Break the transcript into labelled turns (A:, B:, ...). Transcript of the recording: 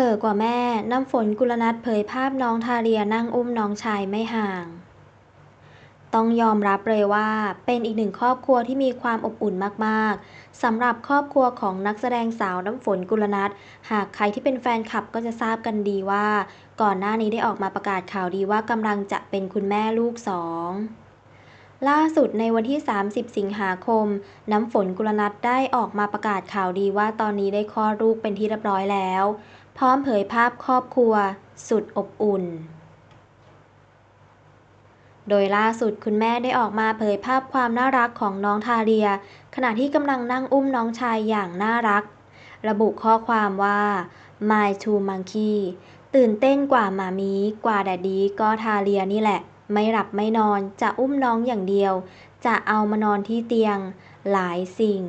A: ห่อกว่าแม่ น้ำฝนกุลนัทเผยภาพน้องทาเรียนั่งอุ้มน้องชายไม่ห่าง ต้องยอมรับเลยว่า เป็นอีกหนึ่งครอบครัวที่มีความอบอุ่นมากๆสำหรับครอบครัวของนักแสดงสาวน้ำฝนกุลนัทหากใครที่เป็นแฟนคลับก็จะทราบกันดีว่า ก่อนหน้านี้ได้ออกมาประกาศข่าวดีว่ากำลังจะเป็นคุณแม่ลูกสองล่าสุดในวันที่ 30 สิงหาคม น้ำฝนกุลนัทได้ออกมาประกาศข่าวดีว่าตอนนี้ได้คลอดลูกเป็นที่เรียบร้อยแล้ว พร้อมเผยภาพครอบครัว สุดอบอุ่น โดยล่าสุดคุณแม่ได้ออกมาเผยภาพความน่ารักของน้องทาเรีย ขณะที่กำลังนั่งอุ้มน้องชายอย่างน่ารัก ระบุข้อความว่า My two monkey ตื่นเต้นกว่าหมามีกว่าแดดดีก็ทาเรียนี่แหละ ไม่หลับไม่นอนจะอุ้มน้องอย่างเดียว จะเอามานอนที่เตียง หลายสิ่ง